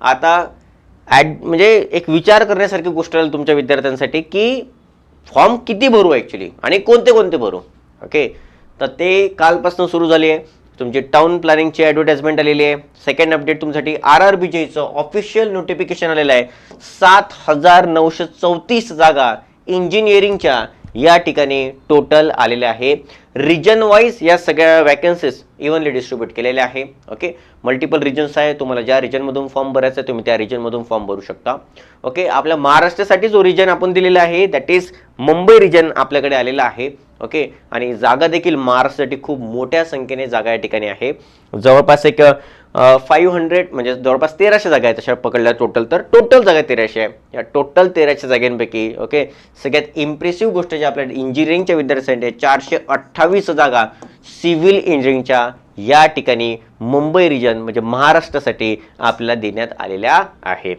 आता ॲड म्हणजे एक विचार करण्यासारखी गोष्ट राहील तुमच्या विद्यार्थ्यांसाठी की फॉर्म किती भरू ॲक्च्युली आणि कोणते कोणते भरू? ओके तर ते कालपासून सुरू झाली आहे. तुमची टाउन प्लॅनिंगची ॲडव्हर्टाइजमेंट आलेली आहे. सेकंड अपडेट तुमच्यासाठी आर आर बी जेचं ऑफिशियल नोटिफिकेशन आलेलं आहे. सात हजार नऊशे चौतीस जागा इंजिनिअरिंगच्या या ठिकाणी टोटल आलेले आहे. रिजन वाईज या सगळ्या वॅकन्सीज इव्हनली डिस्ट्रीब्यूट केलेल्या आहे. ओके मल्टिपल रिजन्स आहे. तुम्हाला ज्या रिजनमधून फॉर्म भरायचा आहे तुम्ही त्या रिजनमधून फॉर्म भरू शकता. ओके आपल्या महाराष्ट्रासाठी जो रिजन आपण दिलेला आहे दॅट इज मुंबई रिजन आपल्याकडे आलेला आहे. ओके आणि जागा देखील महाराष्ट्रासाठी खूप मोठ्या संख्येने जागा या ठिकाणी आहे. जवळपास एक फाईव्ह हंड्रेड म्हणजे जवळपास तेराशे जागा आहेत तशा पकडल्या टोटल तर टोटल जागा तेराशे आहे. या टोटल तेराशे जागांपैकी ओके सगळ्यात इम्प्रेसिव्ह गोष्ट जी आपल्या इंजिनिअरिंगच्या विद्यार्थ्यांसाठी आहे, चारशे अठ्ठावीस जागा सिव्हिल इंजिनिअरिंगच्या या ठिकाणी मुंबई रिजन म्हणजे महाराष्ट्रासाठी आपल्याला देण्यात आलेल्या आहेत.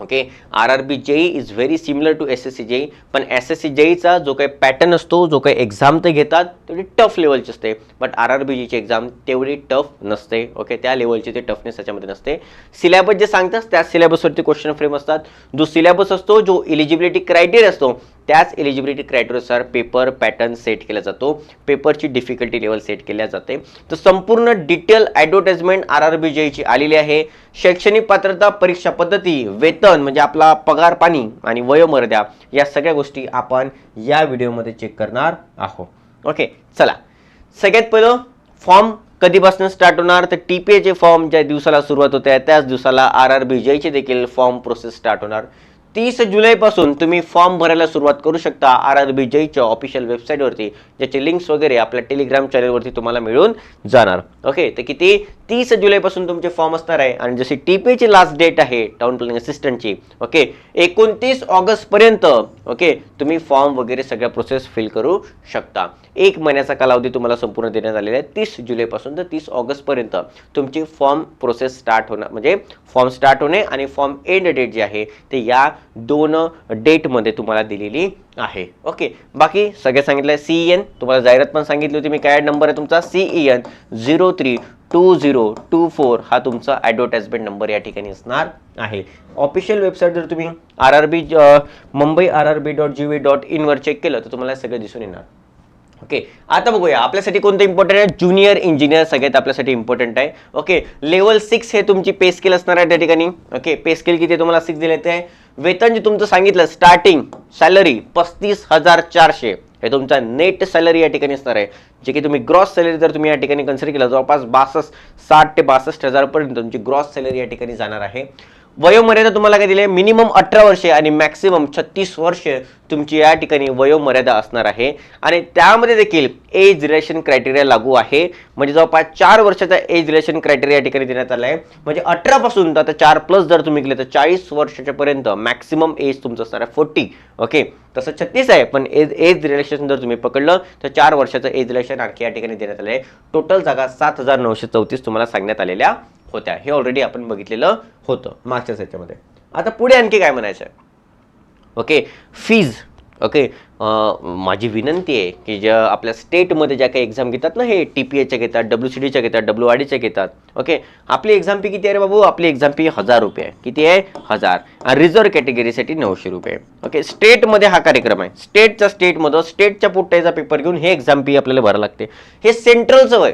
Okay R R B JE is very similar to S S C JE पण एस एस सी जेईचा जो काही पॅटर्न असतो जो काही एक्झाम ते घेतात तेवढी टफ लेवलची असते. बट आर आर बी जीची एक्झाम तेवढी टफ नसते. ओके त्या लेवलची ते टफनेस त्याच्यामध्ये नसते. सिलेबस जे सांगतात त्या सिलेबसवरती क्वेश्चन फ्रेम असतात. जो सिलेबस असतो जो इलिजिबिलिटी क्रायटेरिया असतो त्याच एलिजिबिलिटी क्रायटेरियानुसार पेपर पॅटर्न सेट केला जातो. पेपरची डिफिकल्टी लेवल सेट केल्या जाते. तर संपूर्ण detail advertisement R R B जेची आलेली आहे. शैक्षणिक पात्रता परीक्षा पद्धती वेतन म्हणजे आपला पगार पाणी आणि वयोमर्यादा या सगळ्या गोष्टी आपण या व्हिडिओमध्ये चेक करणार आहोत. ओके चला. सगळ्यात पहिलं फॉर्म कधीपासून स्टार्ट होणार? तर टी पी एचे फॉर्म ज्या दिवसाला सुरुवात होते त्याच दिवसाला आर आर बी जेचे देखील फॉर्म प्रोसेस स्टार्ट होणार. तीस जुलैपासून तुम्ही फॉर्म भरायला सुरुवात करू शकता. आर आर बी जयच्या ऑफिशियल वेबसाईटवरती ज्याचे लिंक्स वगैरे आपल्या टेलिग्राम चॅनलवरती तुम्हाला मिळून जाणार. ओके तर किती? तीस जुलैपासून तुमचे फॉर्म असणार आहे. आणि जशी टी पी ची लास्ट डेट आहे टाउन प्लॅनिंग असिस्टंटची ओके एकोणतीस ऑगस्टपर्यंत ओके तुम्ही फॉर्म वगैरे सगळ्या प्रोसेस फिल करू शकता. एक महिन्याचा कालावधी तुम्हाला संपूर्ण देण्यात आलेला आहे. तीस जुलैपासून तर तीस ऑगस्टपर्यंत तुमची फॉर्म प्रोसेस स्टार्ट होणार म्हणजे फॉर्म स्टार्ट होणे आणि फॉर्म एंड डेट जे आहे ते या दोन डेटमध्ये तुम्हाला दिलेली आहे ओके बाकी सगळे सांगितलं सी एन तुम्हाला जाहिरात पण सांगितली होती मी काय नंबर आहे तुमचा? C E N zero three two zero two four हा तुमचा ॲडव्हर्टाइजमेंट नंबर या ठिकाणी असणार आहे. ऑफिशियल वेबसाईट जर तुम्ही R R B Mumbai R R B dot G V dot इनवर check केलं तर तुम्हाला सगळं दिसून येणार. ओके आता बघूया आपल्यासाठी कोणतं इम्पॉर्टंट आहे? ज्युनियर इंजिनियर सगळ्यात आपल्यासाठी इम्पॉर्टंट आहे. ओके लेवल सिक्स हे तुमची पे स्केल असणार आहे त्या ठिकाणी. ओके पे स्केल किती तुम्हाला सिक्स दिले आहे? वेतन जे तुमचं सांगितलं स्टार्टिंग सॅलरी पस्तीस हजार चारशे. हे तुमचा नेट सॅलरी या ठिकाणी असणार आहे. जे की तुम्ही ग्रॉस सॅलरी जर तुम्ही या ठिकाणी कन्सिडर केला जवळपास बासष्ट साठ ते बासष्ट हजारपर्यंत तुमची ग्रॉस सॅलरी या ठिकाणी जाणार आहे. वयोमर्यादा तुम्हाला काय दिली आहे? मिनिमम अठरा वर्षे आणि मॅक्सिमम छत्तीस वर्षे तुमची या ठिकाणी वयोमर्यादा असणार आहे. आणि त्यामध्ये देखील एज रिलेशन क्रायटेरिया लागू आहे. म्हणजे जवळपास चार वर्षाचा एज रिलेशन क्रायटेरिया या ठिकाणी देण्यात आला आहे म्हणजे अठरापासून तर आता चार प्लस जर तुम्ही केले तर चाळीस वर्षाच्या पर्यंत मॅक्सिमम एज तुमचं असणार आहे फोर्टी ओके तसं छत्तीस आहे पण एज एज रिलेशन जर तुम्ही पकडलं तर चार वर्षाचं एज रिलेशन आणखी या ठिकाणी देण्यात आलं आहे टोटल जागा सात हजार नऊशे चौतीस तुम्हाला सांगण्यात आलेल्या होत्या. हे ऑलरेडी आपण बघितलेलं होतं मागच्याच ह्याच्यामध्ये. आता पुढे आणखी काय म्हणायचं आहे ओके फीज ओके माझी विनंती आहे की ज्या आपल्या स्टेटमध्ये ज्या काही एक्झाम घेतात ना हे टी पी एच्या घेतात डब्ल्यू सी डीच्या घेतात डब्ल्यू आर डीच्या घेतात. ओके आपली एक्झाम फी किती आहे रे बाबू? आपली एक्झाम फी हजार रुपये आहे. किती आहे? हजार. आणि रिझर्व कॅटेगरीसाठी नऊशे रुपये ओके स्टेटमध्ये हा कार्यक्रम आहे. स्टेटच्या स्टेटमध्ये स्टेटच्या पुट्ट्याचा पेपर घेऊन हे एक्झाम फी आपल्याला भरावं लागते. हे सेंट्रलचं आहे.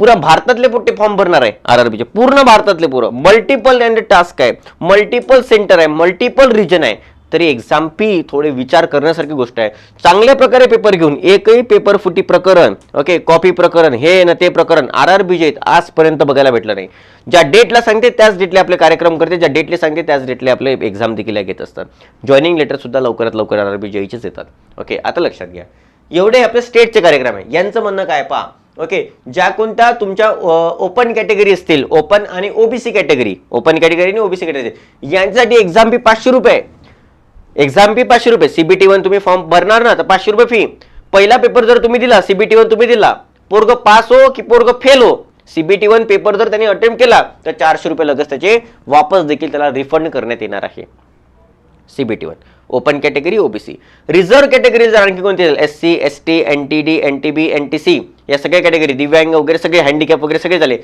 पुरा भारतातले पोटे फॉर्म भरणार आहे आर आर पूर्ण भारतातले पुरं. मल्टिपल अँड टास्क आहे. मल्टिपल सेंटर आहे. मल्टिपल रिजन आहे. तरी एक्झाम फी थोडे विचार करण्यासारखी गोष्ट आहे. चांगल्या प्रकारे पेपर घेऊन एकही पेपर फुटी प्रकरण ओके कॉपी प्रकरण हे ना ते प्रकरण आर आर बीजेत आजपर्यंत बघायला भेटलं नाही. ज्या डेटला सांगते त्याच डेटले आपले कार्यक्रम करते. ज्या डेटले सांगते त्याच डेटले आपले एक्झाम देखील घेत असतात. जॉईनिंग लेटर सुद्धा लवकरात लवकर आर आर बीजेचेच येतात. ओके आता लक्षात घ्या. एवढे आपले स्टेटचे कार्यक्रम आहे. यांचं म्हणणं काय पहा. ओके ज्या कोणत्या तुमच्या ओपन कॅटेगरी असतील ओपन आणि ओबीसी कॅटेगरी ओपन कॅटेगरी आणि ओबीसी कॅटेगरी यांच्यासाठी एक्झाम फी पाचशे रुपये. एक्झाम फी पाचशे रुपये. सीबीटी वन तुम्ही फॉर्म भरणार ना तर पाचशे रुपये फी पहिला पेपर जर तुम्ही दिला सीबीटी वन तुम्ही दिला पोरग पास हो की पोरग फेल हो? सीबीटी वन पेपर जर त्यांनी अटेम्प्ट केला तर चारशे रुपये लगेच त्याचे वापस देखील त्याला रिफंड करण्यात येणार आहे. CBT one open category OBC. Reserve category जर आणखी कोणती S C S T N T D N T B N T C. या सगळ्या कॅटेगरी दिव्यांग वगैरे सगळे हँडिकॅप वगैरे सगळे झाले.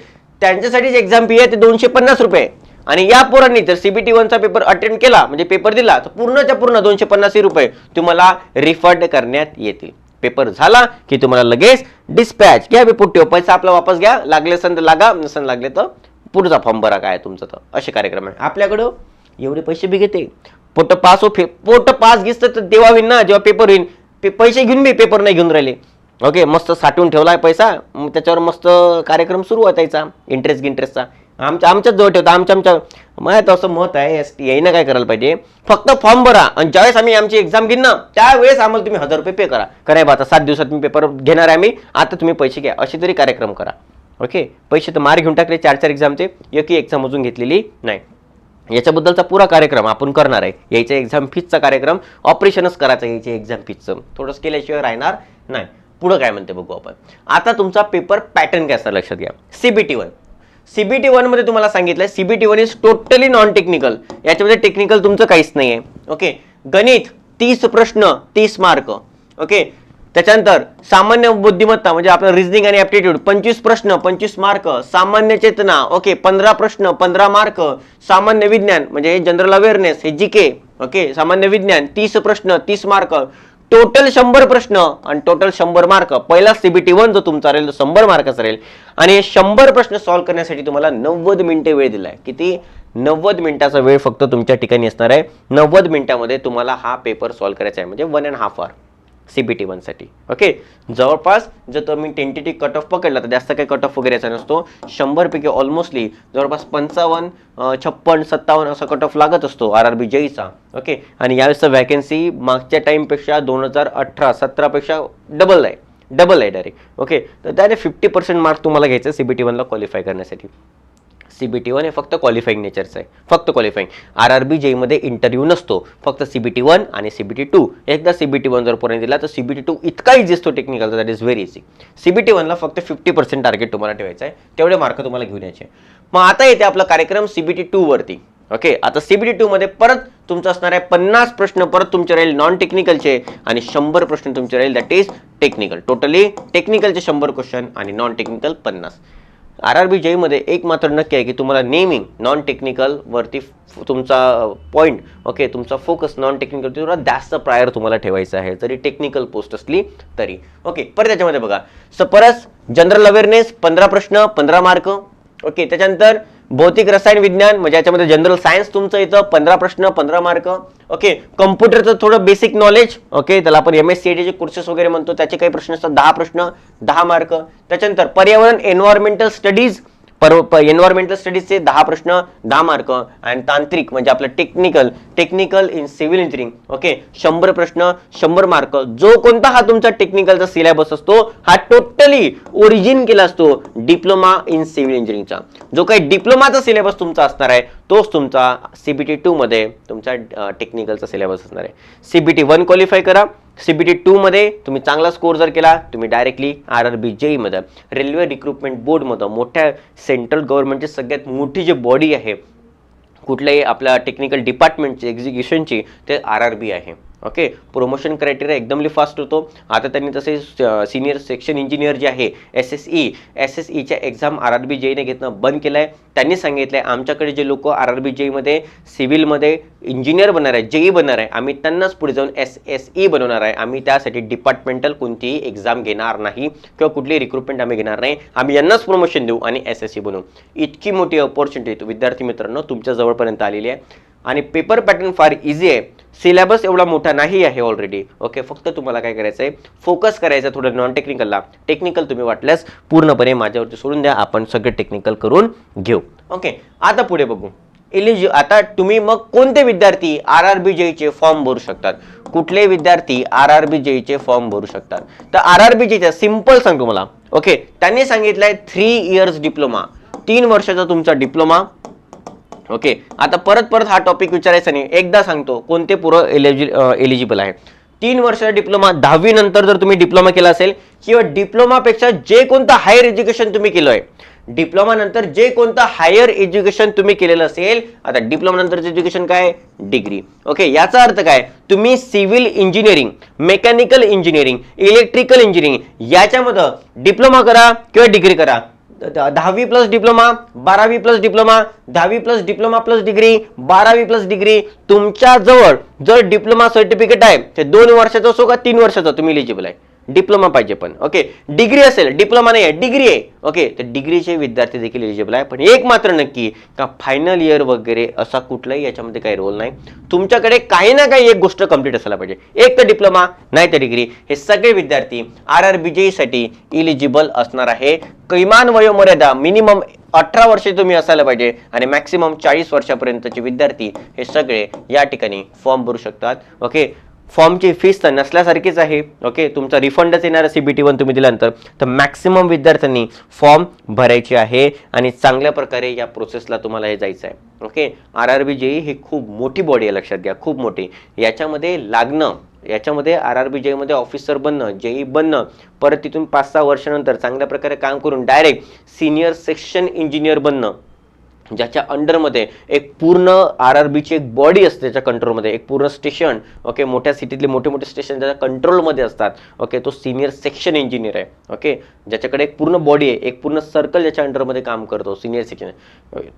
त्यांच्यासाठी जे एक्झाम फी आहे ते दोनशे पन्नास रुपये आणि या पोरांनी जर सीबीटी वनचा पेपर अटेंड केला म्हणजे पेपर दिला तर पूर्णच्या पूर्ण दोनशे पन्नास रुपये तुम्हाला रिफंड करण्यात येतील. पेपर झाला की तुम्हाला लगेच डिस्पॅच घ्या बे पुट्टे पैसा आपला वापस घ्या. लागले असेल तर लागा नसन लागले तर पुढचा फॉर्म भरा काय तुमचं तर. असे कार्यक्रम आहे आपल्याकडं एवढे पैसे बी घेते. पोट पास हो फे पोट पास घेत तर तेव्हा होईन ना जेव्हा पेपर होईल पे पैसे घेऊन बी पेपर नाही घेऊन राहिले. ओके मस्त साठवून ठेवला आहे पैसा. मग त्याच्यावर मस्त कार्यक्रम सुरू आहे त्याचा इंटरेस्ट गिंटरेस्टचा. आमच्या आमच्याच जवळ ठेवता. आमच्या आमच्या माझ्या असं मत आहे एस टी यानं काय करायला पाहिजे? फक्त फॉर्म भरा आणि ज्यावेळेस आम्ही आमची एक्झाम घेईन ना त्यावेळेस आम्हाला तुम्ही हजार रुपये पे करा. कराय बा आता सात दिवसात मी पेपर घेणार आहे आम्ही. आता तुम्ही पैसे घ्या. असे तरी कार्यक्रम करा. ओके पैसे तर मार घेऊन टाकले चार चार एक्झामचे एकही एक्झाम अजून घेतलेली नाही. याच्याबद्दलचा पुरा कार्यक्रम आपण करणार आहे. यायच्या एक्झाम फीजचा कार्यक्रम ऑपरेशनच करायचा यायच्या एक्झाम फीजचं थोडंसं केल्याशिवाय राहणार नाही. पुढं काय म्हणते बघू आपण. आता तुमचा पेपर पॅटर्न काय असणार लक्षात घ्या. सीबीटी वन सीबीटी वनमध्ये तुम्हाला सांगितलंय CBT one is totally non technical याच्यामध्ये टेक्निकल तुमचं काहीच नाही आहे ओके गणित तीस प्रश्न तीस मार्क ओके त्याच्यानंतर सामान्य बुद्धिमत्ता म्हणजे आपलं रिझनिंग आणि ऍप्टिट्यूड पंचवीस प्रश्न पंचवीस मार्क सामान्य चेतना ओके पंधरा प्रश्न पंधरा मार्क सामान्य विज्ञान म्हणजे जनरल अवेअरनेस हे जी के ओके सामान्य विज्ञान तीस प्रश्न तीस मार्क टोटल शंभर प्रश्न आणि टोटल शंभर मार्क पहिला सीबीटी वन जो तुमचा राहील तो शंभर मार्काचा राहील. आणि हे शंभर प्रश्न सॉल्व्ह करण्यासाठी तुम्हाला नव्वद मिनिटे वेळ दिलाय. किती? नव्वद मिनिटाचा वेळ फक्त तुमच्या ठिकाणी असणार आहे. नव्वद मिनिटामध्ये तुम्हाला हा पेपर सॉल्व्ह करायचा आहे म्हणजे one and half hour CBT साठी. ओके जवळपास जर तुम्ही टेंटेटिव्ह कट ऑफ पकडला तर जास्त काही कट ऑफ वगैरे याचा नसतो. शंभरपैकी ऑलमोस्टली जवळपास पंचावन्न छप्पन सत्तावन्न असा कट ऑफ लागत असतो आर आर बी जेईचा ओके आणि यावेळेसचं वॅकन्सी मागच्या टाईमपेक्षा दोन हजार अठरा सतरापेक्षा डबल आहे. डबल आहे डायरेक्ट ओके तर त्याने फिफ्टी पर्सेंट मार्क्स तुम्हाला घ्यायचं सी बी टी वनला क्वालिफाय करण्यासाठी. सीबीटी वन हे फक्त क्वालिफाईंग नेचरचं आहे. फक्त क्वालिफाईंग आर आर बी जेईमध्ये इंटरव्ह्यू नसतो. फक्त सीबीटी वन आणि सीबीटी टू. एकदा सीबीटी वन जर पर्यंत दिला तर सीबीटी टू इतका इझी असतो टेक्निकलचा that is very easy CBT वनला फक्त फिफ्टी पर्सेंट टार्गेट तुम्हाला ठेवायचं आहे. तेवढे मार्क तुम्हाला घेऊन यायचे. मग आता येते आपला कार्यक्रम सीबीटी टू वरती. ओके आता सीबीटी टू मध्ये परत तुमचं असणार आहे पन्नास प्रश्न परत तुमचे राहील नॉन टेक्निकलचे आणि शंभर प्रश्न तुमचे राहील दॅट इज टेक्निकल टोटली टेक्निकलचे शंभर क्वेश्चन आणि नॉन टेक्निकल पन्नास. आर आर बी जेईमध्ये एक मात्र नक्की आहे की तुम्हाला नेहमी नॉन टेक्निकल वरती तुमचा पॉईंट ओके तुमचा फोकस नॉन टेक्निकलवरती थोडा जास्त प्रायर तुम्हाला ठेवायचा आहे. जरी टेक्निकल पोस्ट असली तरी. ओके परत त्याच्यामध्ये बघा. स परस जनरल अवेअरनेस पंधरा प्रश्न पंधरा मार्क ओके त्याच्यानंतर भौतिक रसायन विज्ञान म्हणजे याच्यामध्ये जनरल सायन्स तुमचं येतं पंधरा प्रश्न पंधरा मार्क ओके कम्प्युटरचं थोडं बेसिक नॉलेज ओके त्याला आपण एम एस सी चे कोर्सेस वगैरे म्हणतो. त्याचे काही प्रश्न असतात दहा प्रश्न दहा मार्क त्याच्यानंतर पर्यावरण एन्व्हायरमेंटल स्टडीज पर एन्व्हायरमेंटल स्टडीजचे दहा प्रश्न दहा मार्क आणि तांत्रिक म्हणजे आपलं technical technical in civil engineering okay शंभर प्रश्न शंभर मार्क जो कोणता हा तुमचा टेक्निकलचा सिलेबस असतो हा टोटली ओरिजिन केला असतो डिप्लोमा इन सिव्हिल इंजिनिअरिंगचा जो काही डिप्लोमाचा सिलेबस तुमचा असणार आहे तोच तुमचा सी बी टी टूमध्ये तुमचा टेक्निकलचा सिलेबस असणार आहे. C B T one qualify करा. सी बी टी टूमध्ये तुम्ही चांगला स्कोर जर केला तुम्ही डायरेक्टली आर आर बी जेईमध्ये रेल्वे रिक्रुटमेंट बोर्डमध्ये मोठ्या सेंट्रल गव्हर्नमेंटची सगळ्यात मोठी जी बॉडी आहे कुठल्याही आपल्या टेक्निकल डिपार्टमेंटची एक्झिक्युशनची ते आर आर बी आहे. ओके? प्रोमोशन क्रायटेरिया एकदमली फास्ट होतो. आता त्यांनी तसे सिनियर सेक्शन इंजिनियर जे आहे S S E S S ईच्या एक्झाम आर आर बी जेईने घेतणं बंद केलं आहे त्यांनी सांगितलं आहे आमच्याकडे जे लोक आर आर बी जेईमध्ये सिव्हिलमध्ये इंजिनियर बनणार आहे जेई बनणार आहे आम्ही त्यांनाच पुढे जाऊन एस एस ई बनवणार आहे. आम्ही त्यासाठी डिपार्टमेंटल कोणतीही एक्झाम घेणार नाही किंवा कुठली रिक्रुटमेंट आम्ही घेणार नाही. आम्ही यांनाच प्रमोशन देऊ आणि एस एस सी बनवू. इतकी मोठी अपॉर्च्युनिटी विद्यार्थी मित्रांनो तुमच्या जवळपर्यंत आलेली आहे. आणि पेपर पॅटर्न फार इझी आहे. सिलेबस एवढा मोठा नाही आहे ऑलरेडी ओके फक्त तुम्हाला काय करायचं आहे फोकस करायचं आहे थोडं नॉन टेक्निकलला टेक्निकल तुम्ही वाटल्यास पूर्णपणे माझ्यावरती सोडून द्या. आपण सगळं टेक्निकल करून घेऊ. ओके आता पुढे बघू. एलिजि आता तुम्ही मग कोणते विद्यार्थी आर आर बी जेईचे फॉर्म भरू शकतात? कुठले विद्यार्थी आर आर बी जेईचे फॉर्म भरू शकतात? तर आर आर बी जेचा सिंपल सांगतो मला ओके त्यांनी सांगितलंय थ्री इयर्स डिप्लोमा तीन वर्षाचा तुमचा डिप्लोमा ओके आता परत परत हा टॉपिक विचारायचा नाही. एकदा सांगतो कोणते पुरं एलिजि एलिजिबल आहे? तीन वर्षाचा डिप्लोमा दहावी नंतर जर तुम्ही डिप्लोमा केला असेल किंवा डिप्लोमापेक्षा जे कोणतं हायर एज्युकेशन तुम्ही केलं आहे डिप्लोमा नंतर जे कोणतं हायर एज्युकेशन तुम्ही केलेलं असेल आता डिप्लोमा नंतरचं एज्युकेशन काय? डिग्री ओके याचा अर्थ काय? तुम्ही civil engineering mechanical engineering electrical engineering याच्यामध्ये डिप्लोमा करा किंवा डिग्री करा. दहावी प्लस डिप्लोमा बारावी प्लस डिप्लोमा दहावी प्लस डिप्लोमा प्लस डिग्री बारावी प्लस डिग्री तुमच्याजवळ जर डिप्लोमा सर्टिफिकेट आहे ते दोन वर्षाचं असो का तीन वर्षाचं तुम्ही इलिजिबल आहे? डिप्लोमा पाहिजे पण ओके डिग्री असेल डिप्लोमा नाही आहे डिग्री आहे ओके तर डिग्रीचे विद्यार्थी देखील एलिजिबल आहे. पण एक मात्र नक्की का फायनल इयर वगैरे असा कुठलाही याच्यामध्ये काही रोल नाही. तुमच्याकडे काही ना काही एक गोष्ट कंप्लीट असायला पाहिजे. एक तर डिप्लोमा नाही तर डिग्री हे सगळे विद्यार्थी आर आर बी साठी इलिजिबल असणार आहे. किमान वयोमर्यादा मिनिमम अठरा वर्षे तुम्ही असायला पाहिजे आणि मॅक्सिमम चाळीस वर्षापर्यंतचे विद्यार्थी हे सगळे या ठिकाणी फॉर्म भरू शकतात. ओके फॉर्मची फीस तर नसल्यासारखीच आहे ओके? तुमचा रिफंडच येणार सी बी टी वन तुम्ही दिल्यानंतर. तर मॅक्सिमम विद्यार्थ्यांनी फॉर्म भरायची आहे आणि चांगल्या प्रकारे या प्रोसेसला तुम्हाला हे जायचं आहे okay? R R B J ही खूप मोठी बॉडी आहे लक्षात घ्या खूप मोठी. याच्यामध्ये लागणं याच्यामध्ये आर आर बी जेईमध्ये ऑफिसर बनणं जेई बनणं परत तिथून पाच सहा वर्षानंतर चांगल्या प्रकारे काम करून डायरेक्ट सिनियर सेक्शन इंजिनियर बनणं ज्याच्या अंडरमध्ये एक पूर्ण आर आर बीची एक बॉडी असते त्याच्या कंट्रोलमध्ये एक पूर्ण स्टेशन ओके मोठ्या सिटीतले मोठे मोठे स्टेशन त्याच्या कंट्रोलमध्ये असतात ओके तो सिनियर सेक्शन इंजिनियर आहे ओके ज्याच्याकडे एक पूर्ण बॉडी आहे एक पूर्ण सर्कल ज्याच्या अंडरमध्ये काम करतो सिनियर सेक्शन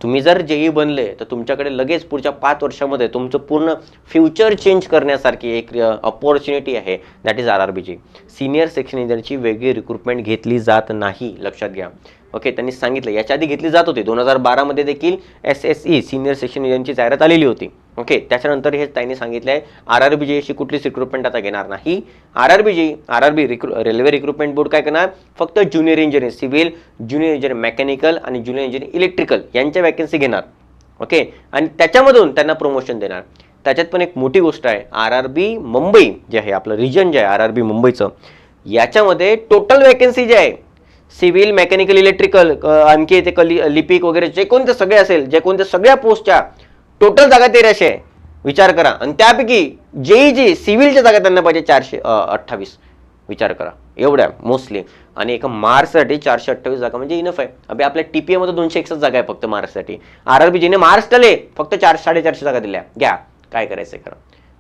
तुम्ही जर जेई बनले तर तुमच्याकडे लगेच पुढच्या पाच वर्षामध्ये तुमचं पूर्ण फ्युचर चेंज करण्यासारखी एक अपॉर्च्युनिटी आहे दॅट इज आर आर बीची सिनियर सेक्शन इंजिनियरची वेगळी रिक्रुटमेंट घेतली जात नाही लक्षात घ्या. ओके त्यांनी सांगितलं. याच्या आधी घेतली जात होती. दोन हजार बारामध्ये देखील S S E senior section यांची जाहिरात आलेली होती. ओके त्याच्यानंतर हे त्यांनी सांगितलं आहे आर आर बी जी अशी कुठलीच रिक्रुटमेंट आता घेणार नाही. R R B G R R B रिक्रु railway recruitment board काय करणार? फक्त junior engineer civil junior engineer mechanical आणि ज्युनियर इंजिनियर इलेक्ट्रिकल यांच्या वॅकन्सी घेणार. ओके आणि त्याच्यामधून त्यांना प्रमोशन देणार. त्याच्यात पण एक मोठी गोष्ट आहे. आर आर बी मुंबई जे आहे आपलं रिजन जे आहे आर आर बी मुंबईचं याच्यामध्ये टोटल वॅकन्सी जे आहे सिव्हिल मेकॅनिकल इलेक्ट्रिकल आणखी ते कली लिपिक वगैरे जे कोणते सगळे असेल जे कोणत्या सगळ्या पोस्टच्या टोटल जागा तेराशे आहे. विचार करा. आणि त्यापैकी जेई जे सिव्हिलच्या जागा त्यांना पाहिजे चारशे अठ्ठावीस. विचार करा. एवढ्या मोस्टली. आणि एका मार्क्ससाठी चारशे अठ्ठावीस जागा म्हणजे इनफ आहे. अभि आपल्या टीपीए मध्ये दोनशे एकसष्ट जागा आहे फक्त महाराष्ट्रासाठी आर आर बी जीने महाराष्ट्राले फक्त चार साडेचारशे जागा दिल्या. घ्या. काय करायचं करा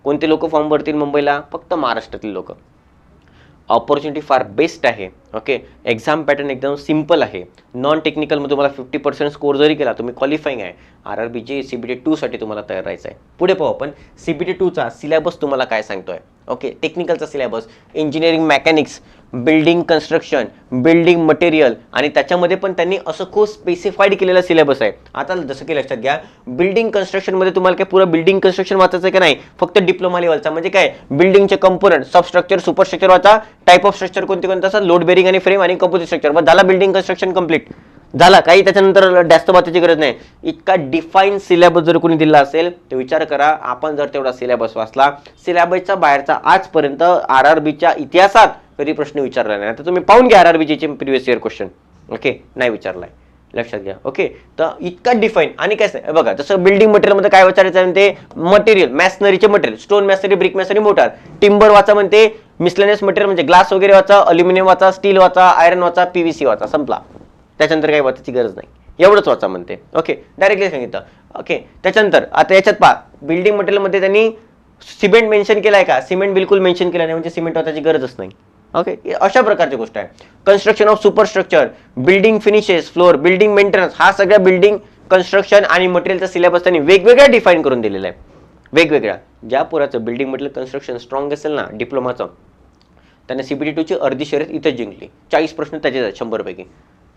कोणते लोक फॉर्म भरतील मुंबईला? फक्त महाराष्ट्रातील लोक. ऑपॉर्च्युनिटी फार बेस्ट आहे. ओके? एक्झाम पॅटर्न एकदम सिंपल आहे. नॉन टेक्निकलमध्ये तुम्हाला फिफ्टी पर्सेंट स्कोर जरी केला तुम्ही क्वालिफाईंग आहे. R R B G C B T टूसाठी तुम्हाला तयार राहायचं आहे पुढे पाहू आपण. सी बी टी टूचा सिलेबस तुम्हाला काय सांगतोय? Okay? टेक्निकलचा syllabus engineering mechanics building construction building material आणि त्याच्यामध्ये पण त्यांनी असं खूप स्पेसिफाईड केलेला सिलेबस आहे. आता जसं की लक्षात घ्या बिल्डिंग कन्स्ट्रक्शनमध्ये तुम्हाला काय पुरं बिल्डिंग कन्स्ट्रक्शन वाचायचं की का नाही? फक्त डिप्लोमा लेवलचा म्हणजे काय? बिल्डिंगचे कंपोनंट सबस्ट्रक्चर सुपरस्ट्रक्चर वाचा. टाईप ऑफ स्ट्रक्चर कोणते कोणते असतात? लोड लेअरिंग आणि फ्रेम आणि कंपोजिट स्ट्रक्चर मग झाला बिल्डिंग कन्स्ट्रक्शन कंप्लीट झाला. काही त्याच्यानंतर जास्त बातची गरज नाही. इतका डिफाईन सिलेबस जर कोणी दिला असेल तर विचार करा आपण जर तेवढा सिलेबस वाचला सिलेबसच्या बाहेरचा आजपर्यंत आर आर बीच्या इतिहासात कधी प्रश्न विचारला नाही. आता तुम्ही पाहून घ्या आर आर बीचे प्रिव्हियस इयर क्वेश्चन ओके नाही विचारलाय. लक्षात घ्या. ओके तर इतका डिफाईन आणि काय नाही बघा जसं बिल्डिंग मटेरियलमध्ये काय विचारायचं म्हणते ते material मॅसनरीचे material stone masonry brick masonry mortar timber वाचा म्हणते मिसलेनियस मटेरियल म्हणजे ग्लास वगैरे वाचा अल्युमिनियम वाचा स्टील वाचा आयरन वाचा पीव्हीसी वाचा संपला. त्याच्यानंतर काही वाचायची गरज नाही. एवढंच वाचा म्हणते. ओके डायरेक्टली सांगितलं. ओके त्याच्यानंतर आता याच्यात पहा बिल्डिंग मटेरियलमध्ये त्यांनी सिमेंट मेन्शन केलाय का? सिमेंट बिलकुल मेन्शन केलं नाही म्हणजे सिमेंट वाचायची गरजच नाही. ओके अशा प्रकारची गोष्ट आहे. Construction of superstructure building finishes floor building maintenance हा सगळ्या बिल्डिंग कन्स्ट्रक्शन आणि मटेरियलचा सिलेबस त्यांनी वेगवेगळ्या डिफाईन करून दिलेला आहे. वेगवेगळ्या. ज्या पुराचं बिल्डिंग मटेरियल कन्स्ट्रक्शन स्ट्रॉंग असेल ना डिप्लोमाचं त्याने सीबीटी टूची अर्धी शर्यत इथं जिंकली. चाळीस प्रश्न त्याचे आहेत शंभरपैकी.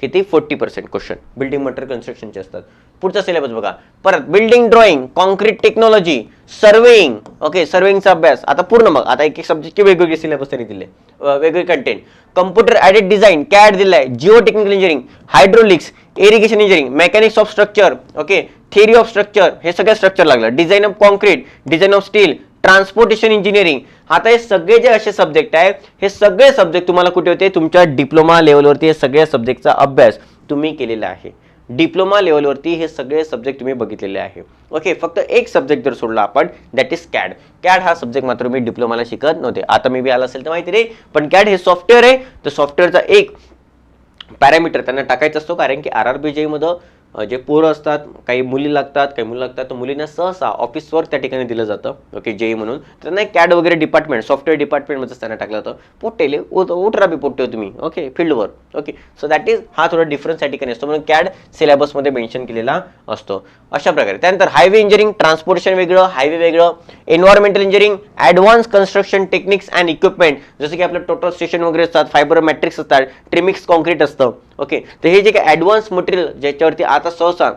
किती forty percent question building material कन्स्ट्रक्शनचे असतात. पुढचा सिलेबस बघा. परत building drawing concrete technology surveying okay सर्वेइंगचा अभ्यास. आता पूर्ण मग आता एक एक सब्जेक्टचे वेगवेगळे सिलेबस त्यांनी दिले. वेगवेगळे content computer aided design CAD दिलाय. Geo technical engineering hydraulics irrigation engineering mechanics of structure okay theory of structure हे सगळं स्ट्रक्चर लागलं. Design of concrete design of steel transportation engineering. आता हे सगळे जे असे सब्जेक्ट आहे हे सगळे सब्जेक्ट तुम्हाला कुठे होते? तुमच्या डिप्लोमा लेवलवरती हे सगळ्या सब्जेक्टचा अभ्यास तुम्ही केलेला आहे. डिप्लोमा लेवलवरती हे सगळे सब्जेक्ट तुम्ही बघितलेले आहे. ओके फक्त एक सब्जेक्ट जर सोडला आपण दॅट इज कॅड कॅड हा सब्जेक्ट मात्र मी डिप्लोमाला शिकत नव्हते. आता मी बी आला असेल तर माहिती रे पण कॅड हे सॉफ्टवेअर आहे. तर सॉफ्टवेअरचा एक पॅरामीटर त्यांना टाकायचा असतो कारण की आर आर बी जेमध्ये जे पोरं असतात काही मुली लागतात काही मुलं लागतात तर मुलींना सहसा ऑफिस वर्क त्या ठिकाणी दिलं जातं. ओके जेई म्हणून. त्यांना एक कॅड वगैरे डिपार्टमेंट सॉफ्टवेअर डिपार्टमेंटमध्ये त्यांना टाकलं जातं. पोट्टेले उठरा बी पोट्टे तुम्ही. ओके फील्डवर ओके सो दॅट इज हा थोडा डिफरन्स त्या ठिकाणी असतो. म्हणून कॅड सिलेबसमध्ये मेन्शन केलेला असतो. अशा प्रकारे. त्यानंतर हायवे इंजिनिअरिंग ट्रान्सपोर्टेशन वेगळं हायवे वेगळं. Environmental engineering advance construction techniques and equipment जसं की आपलं टोटल स्टेशन वगैरे असतात फायबर मॅट्रिक्स असतात ट्रिमिक्स कॉन्क्रीट असतं. ओके तर हे जे काही ॲडव्हान्स मटेरियल ज्याच्यावरती आता सहसा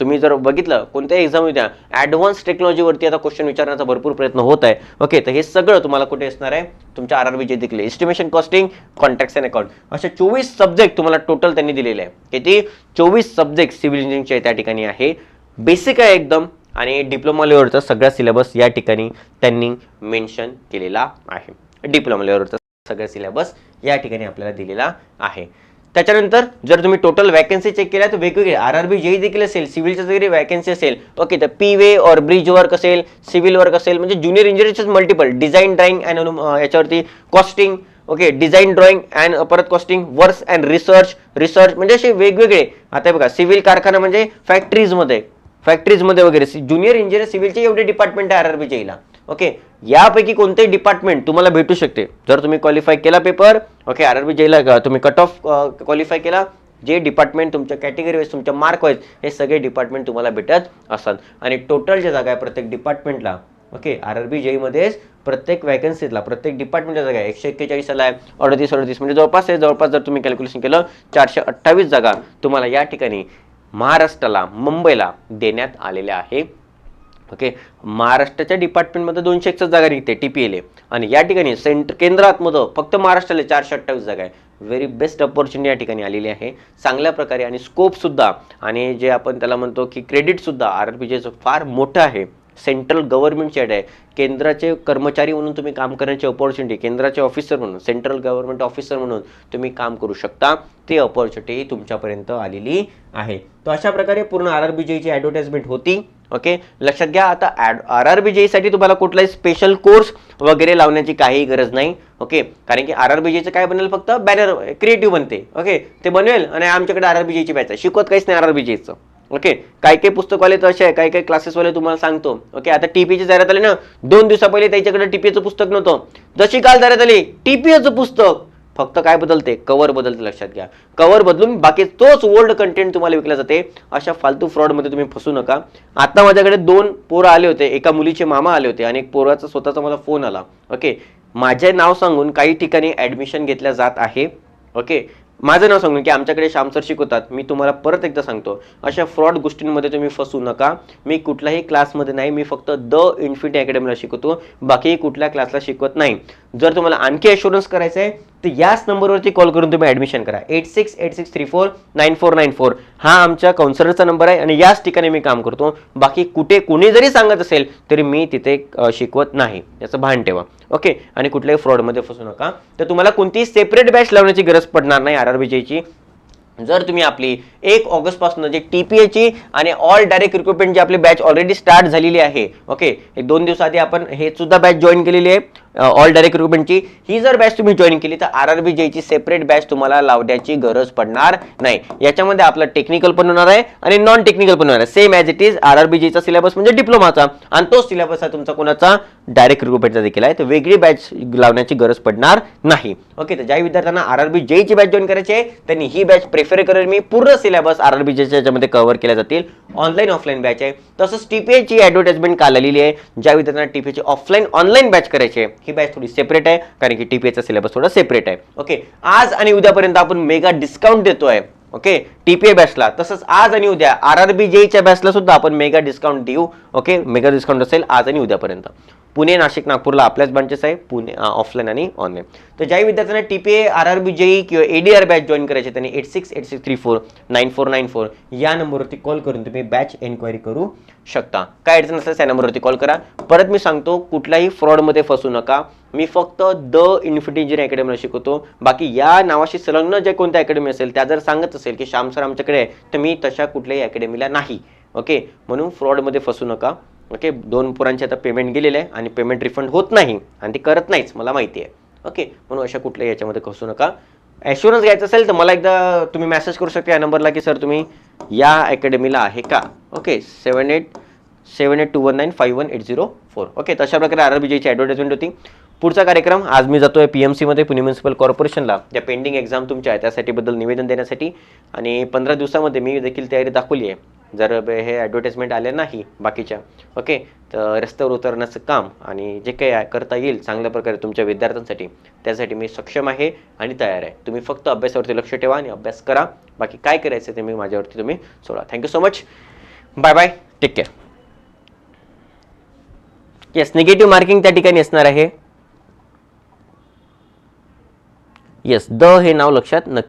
तुम्ही जर बघितलं कोणत्याही एक्झाम द्या ॲडव्हान्स टेक्नॉलॉजीवरती आता क्वेश्चन विचारण्याचा भरपूर प्रयत्न होत आहे. ओके तर हे सगळं तुम्हाला कुठे असणार आहे? तुमच्या आर आर बीचे दिले estimation costing contracts and account असे चोवीस सब्जेक्ट तुम्हाला टोटल त्यांनी दिलेले आहे. किती? चोवीस सब्जेक्ट सिव्हिल इंजिनिअरिंगचे त्या ठिकाणी आहे. बेसिक आहे एकदम. आणि डिप्लोमा लेवलचा सगळा सिलेबस या ठिकाणी त्यांनी मेन्शन केलेला आहे. डिप्लोमा लेवलचा सगळा सिलेबस या ठिकाणी आपल्याला दिलेला आहे. त्याच्यानंतर जर तुम्ही टोटल वॅकन्सी चेक केल्या तर वेगवेगळे आर आर बी जेई देखील असेल सिव्हिलच्या जरी वॅकन्सी असेल ओके तर पी वे और ब्रिज वर्क असेल सिव्हिल वर्क असेल म्हणजे ज्युनियर इंजिनियरचेच मल्टिपल डिझाईन ड्रॉइंग अँड याच्यावरती costing okay design drawing and परत costing works and research research म्हणजे असे वेगवेगळे. आता हे बघा सिव्हिल कारखाना म्हणजे फॅक्टरीजमध्ये फॅक्टरीजमध्ये वगैरे ज्युनियर इंजिनियर सिव्हिलचे एवढे डिपार्टमेंट आहे आर आर बीच्या ओके यापैकी कोणतेही डिपार्टमेंट तुम्हाला भेटू शकते. जर तुम्ही क्वालिफाय केला paper okay R R B जेला तुम्ही कट ऑफ क्वालिफाय केला जे डिपार्टमेंट तुमच्या कॅटेगरी वाईज तुमच्या मार्क वाईज हे सगळे डिपार्टमेंट तुम्हाला भेटत असतात आणि टोटल जे जागा आहे प्रत्येक डिपार्टमेंटला ओके आर आर बी जेईमध्येच प्रत्येक वॅकन्सीतला प्रत्येक डिपार्टमेंटच्या जागा आहे. एकशे एक्केचाळीसला आहे अडतीस अडतीस म्हणजे जवळपास आहे. जवळपास जर तुम्ही कॅल्क्युलेशन केलं चारशे अठ्ठावीस जागा तुम्हाला या ठिकाणी महाराष्ट्राला मुंबईला देण्यात आलेल्या आहे. ओके महाराष्ट्राच्या डिपार्टमेंटमध्ये दोनशे एकसष्ट जागा निघते टी पी एल ए आणि या ठिकाणी सेंटर केंद्रातमध्ये फक्त महाराष्ट्राला चारशे अठ्ठावीस जागा आहे. व्हेरी बेस्ट ऑपॉर्च्युनिटी या ठिकाणी आलेली आहे. चांगल्या प्रकारे आणि स्कोपसुद्धा आणि जे आपण त्याला म्हणतो की क्रेडिटसुद्धा आर आर पी जेचं फार मोठं आहे. सेंट्रल गव्हर्नमेंटची ॲड आहे. केंद्राचे कर्मचारी म्हणून तुम्ही काम करण्याची ऑपॉर्च्युनिटी केंद्राचे ऑफिसर म्हणून सेंट्रल गव्हर्नमेंट ऑफिसर म्हणून तुम्ही काम करू शकता. ती ऑपॉर्च्युनिटी तुमच्यापर्यंत आलेली आहे. तर अशा प्रकारे पूर्ण आर आर बी जेईची ॲडव्हर्टाइजमेंट होती. ओके लक्षात घ्या आता आर आर बी जेईसाठी तुम्हाला कुठलाही स्पेशल कोर्स वगैरे लावण्याची काही गरज नाही. ओके कारण की आर आर बी जेचं काय बनेल फक्त? बॅनर क्रिएटिव्ह बनते. ओके ते बनवेल आणि आमच्याकडे आर आर बी जेची बॅच आहे. शिकवत काहीच नाही आर आर बी जेचं ओके काही काही पुस्तकवाले तर असे आहे काही काही क्लासेसवाले तुम्हाला सांगतो. ओके आता टीपीची जाहिरात आली ना दोन दिवसा पहिले त्याच्याकडे टीपीचं पुस्तक नव्हतं. जशी काल जाहिरात आली टीपीचं पुस्तक. फक्त काय बदलते? कवर बदलते लक्षात घ्या. कवर बदलून बाकी तोच ओल्ड कंटेंट तुम्हाला विकला जाते. अशा फालतू फ्रॉडमध्ये तुम्ही फसू नका. आता माझ्याकडे दोन पोरं आले होते. एका मुलीचे मामा आले होते आणि एक पोराचा स्वतःचा मला फोन आला. ओके माझे नाव सांगून काही ठिकाणी ॲडमिशन घेतल्या जात आहे. ओके माझं नाव सांगून की आमच्याकडे श्याम सर शिकवतात. मी तुम्हाला परत एकदा सांगतो. अशा फ्रॉड गोष्टींमध्ये तुम्ही फसू नका. मी कुठल्याही क्लासमध्ये नाही. मी फक्त द इन्फिनिटी अकॅडमीला शिकवतो. बाकी कुठल्या क्लासला शिकवत नाही. जर तुम्हाला आणखी अशुरन्स करायचं आहे तर याच नंबरवरती कॉल करून तुम्ही ॲडमिशन करा. Eight six eight six three four nine four nine four हा आमच्या काउन्सिलरचा नंबर आहे आणि याच ठिकाणी मी काम करतो. बाकी कुठे कुणी जरी सांगत असेल तरी मी तिथे शिकवत नाही. याचं भान ठेवा. ओके आणि कुठल्याही फ्रॉडमध्ये फसू नका. तर तुम्हाला कोणतीही सेपरेट बॅच लावण्याची गरज पडणार नाही आर आर बीजेची जर तुम्ही आपली एक ऑगस्टपासून जे टी पी एची आणि ऑल डायरेक्ट रिक्रुटमेंट जी आपली बॅच ऑलरेडी स्टार्ट झालेली आहे. ओके एक दोन दिवसाआधी आपण हे सुद्धा बॅच जॉईन केलेली आहे. ऑल डायरेक्ट रिक्रुटमेंटची ही जर बॅच तुम्ही जॉईन केली तर आर आर बी जेची सेपरेट बॅच तुम्हाला लावण्याची गरज पडणार नाही. याच्यामध्ये आपलं टेक्निकल पण होणार आहे आणि नॉन टेक्निकल पण होणार आहे. Same as it is R R B जेचा सिलेबस म्हणजे डिप्लोमाचा आणि तो सिलेबस आहे तुमचा कोणाचा? डायरेक्ट रिक्रुटमेंटचा देखील आहे. तर वेगळी बॅच लावण्याची गरज पडणार नाही. ओके तर ज्या विद्यार्थ्यांना आर आर बी जेची बॅच जॉईन करायची आहे त्यांनी ही बॅच प्रेफर करेल. मी पूर्ण सिलेबस आर आर बी जेच्या याच्यामध्ये कव्हर केल्या जातील. ऑनलाईन ऑफलाईन बॅच आहे. तसंच टीपीएची ॲडव्हर्टाइजमेंट काल आलेली आहे. ज्या विद्यार्थ्यांना टीपीएची ऑफलाईन ऑनलाईन बॅच करायची आहे. ही बॅच थोडी सेपरेट आहे कारण की टीपीएचा सिलेबस थोडा सेपरेट आहे. ओके आज आणि उद्यापर्यंत आपण मेगा डिस्काउंट देतोय. ओके? टीपीए बॅचला तसंच आज आणि उद्या. आर आर बी जेईच्या बॅचला सुद्धा आपण मेगा डिस्काउंट देऊ ओके? मेगा डिस्काउंट असेल आज आणि उद्यापर्यंत. पुणे नाशिक नागपूरला आपल्याच ब्रांचेस आहे पुणे ऑफलाईन आणि ऑनलाईन तर ज्याही विद्यार्थ्यांना TPA R R B JE किंवा एडीआर बॅच जॉईन करायचे त्यांनी eight six eight six three four nine four nine four या नंबरवरती कॉल करून तुम्ही बॅच एन्क्वायरी करू शकता. काय अडचण असेल या नंबरवरती कॉल करा. परत मी सांगतो कुठल्याही फ्रॉडमध्ये फसू नका. मी फक्त द इन्फिटी इंजिनिअर अकॅडमीला शिकवतो. बाकी या नावाशी संलग्न जे कोणत्या अकॅडमी असेल त्या जर सांगत असेल की श्याम सर आमच्याकडे आहे तर मी तशा कुठल्याही अकॅडमीला नाही. ओके म्हणून फ्रॉडमध्ये फसू नका. ओके दोन पुरांचे आता पेमेंट गेलेले आहे आणि पेमेंट रिफंड होत नाही आणि ती करत नाहीच मला माहिती आहे. ओके म्हणून अशा कुठल्याही याच्यामध्ये फसू नका. ॲश्युरन्स घ्यायचं असेल तर मला एकदा तुम्ही मेसेज करू शकता या नंबरला की सर तुम्ही या अकॅडमीला आहे का? Okay seven eight seven eight two one nine five one eight zero four okay तशा प्रकारे आर आर बी जेची ॲडव्हर्टाइजमेंट होती. पुढचा कार्यक्रम आज मी जातोय पी एम सीमध्ये पुणे म्युन्सिपल कॉर्पोरेशनला ज्या पेंडिंग एक्झाम तुमच्या आहे त्यासाठीबद्दल निवेदन देण्यासाठी. आणि पंधरा दिवसामध्ये मी देखील तयारी दाखवली आहे. जर हे ॲडव्हर्टाईजमेंट आले नाही बाकीच्या ओके तर रस्त्यावर उतरण्याचं काम आणि जे काही करता येईल चांगल्या प्रकारे तुमच्या विद्यार्थ्यांसाठी त्यासाठी मी सक्षम आहे आणि तयार आहे. तुम्ही फक्त अभ्यासावरती लक्ष ठेवा आणि अभ्यास करा. बाकी काय करायचं ते मी माझ्यावरती तुम्ही सोडा. Thank you so much bye bye take care yes negative marking त्या ठिकाणी असणार आहे. येस द हे नाव लक्षात नक्की